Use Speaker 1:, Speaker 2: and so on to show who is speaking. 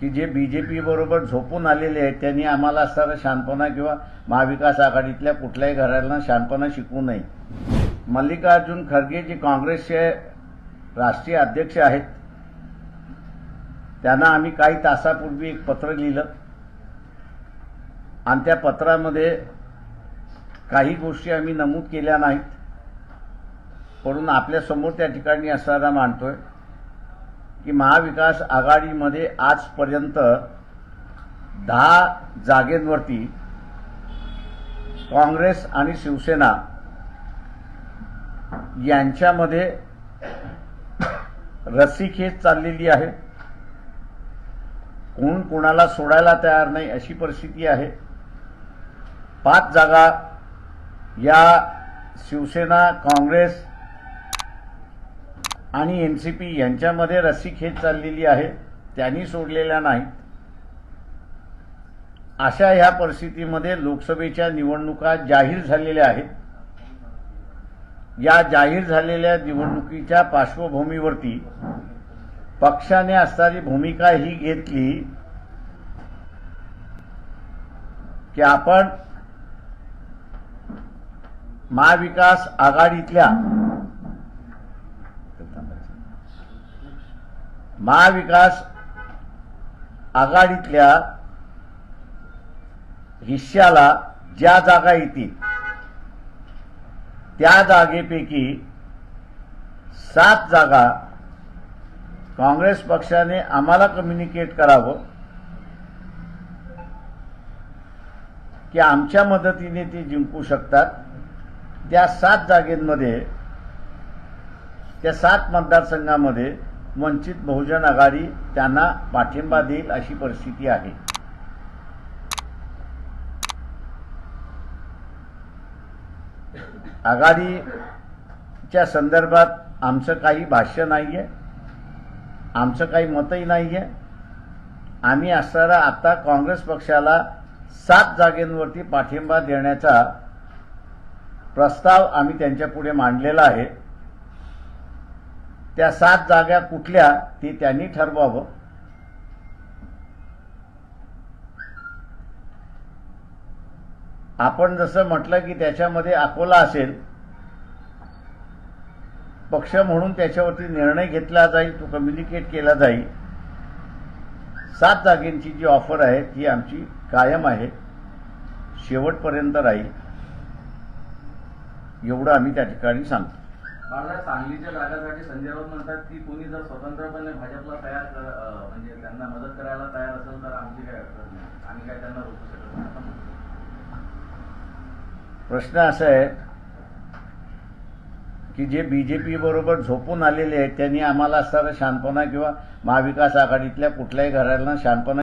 Speaker 1: की जे B J P बरोबर झोपून आलेले आहेत त्यांनी आम्हाला असणारा शांतपणा किंवा महाविकास आघाडीतल्या कुठल्याही घराला शहाणपणा शिकवू नये. मल्लिकार्जुन खरगे जे काँग्रेसचे राष्ट्रीय अध्यक्ष आहेत त्यांना आम्ही काही तासापूर्वी एक पत्र लिहिलं. आणि त्या पत्रामध्ये काही गोष्टी आम्ही नमूद केल्या नाहीत. म्हणून आपल्यासमोर त्या ठिकाणी असणारा मांडतोय. की महाविकास आघाडीमध्ये आजपर्यंत दहा जागेंवरती काँग्रेस आणि शिवसेना यांच्यामध्ये रस्सीखेच चाललेली आहे. कोण कोणाला सोडायला तयार नाही अशी परिस्थिती आहे. पाच जागा या शिवसेना काँग्रेस आणि एन सी पी यांच्यामध्ये रस्सीखेच चाललेली आहे. त्यांनी सोडलेल्या नाहीत. अशा ह्या परिस्थितीमध्ये लोकसभेच्या निवडणुका जाहीर झालेल्या आहेत. या जाहीर झालेल्या निवडणुकीच्या पार्श्वभूमीवरती पक्षाने असणारी भूमिका ही घेतली की आपण महाविकास आघाडीतल्या महाविकास आघाडीतल्या हिश्श्याला ज्या जागा येतील त्या जागेपैकी सात जागा काँग्रेस पक्षाने आम्हाला कम्युनिकेट करावं की आमच्या मदतीने ते जिंकू शकतात. त्या सात जागेंमध्ये त्या सात मतदारसंघामध्ये वंचित बहुजन आघाडी त्यांना पाठिंबा देईल अशी परिस्थिती आहे. आघाडीच्या संदर्भात आमचं काही भाष्य नाही आहे आमचं काही मतही नाही आहे आम्ही असणारा आता काँग्रेस पक्षाला सात जागेंवरती पाठिंबा देण्याचा प्रस्ताव आम्ही त्यांच्यापुढे मांडलेला आहे. त्या सात जागा कुठल्या ते त्यांनी ठरवावं. आपण जसं म्हटलं की त्याच्यामध्ये अकोला असेल पक्ष म्हणून त्याच्यावरती निर्णय घेतला जाईल तो कम्युनिकेट केला जाईल. सात जागेंची जी ऑफर आहे ती आमची कायम आहे. शेवटपर्यंत राहील. एवढं आम्ही त्या ठिकाणी सांगतो.
Speaker 2: बाळासाहेब सांगलीच्या जागासाठी संजय राऊत म्हणतात की कोणी जर स्वतंत्रपणे भाजपला तयार म्हणजे त्यांना मदत करायला तयार असेल तर आमची काय अडचण नाही. आम्ही काय त्यांना रोखू शकत नाही.
Speaker 1: प्रश्न असा आहे की जे बी जे पी बरोबर झोपून आलेले आहेत त्यांनी आम्हाला असताना शांतपणा किंवा महाविकास आघाडीतल्या कुठल्याही घराला शानपणा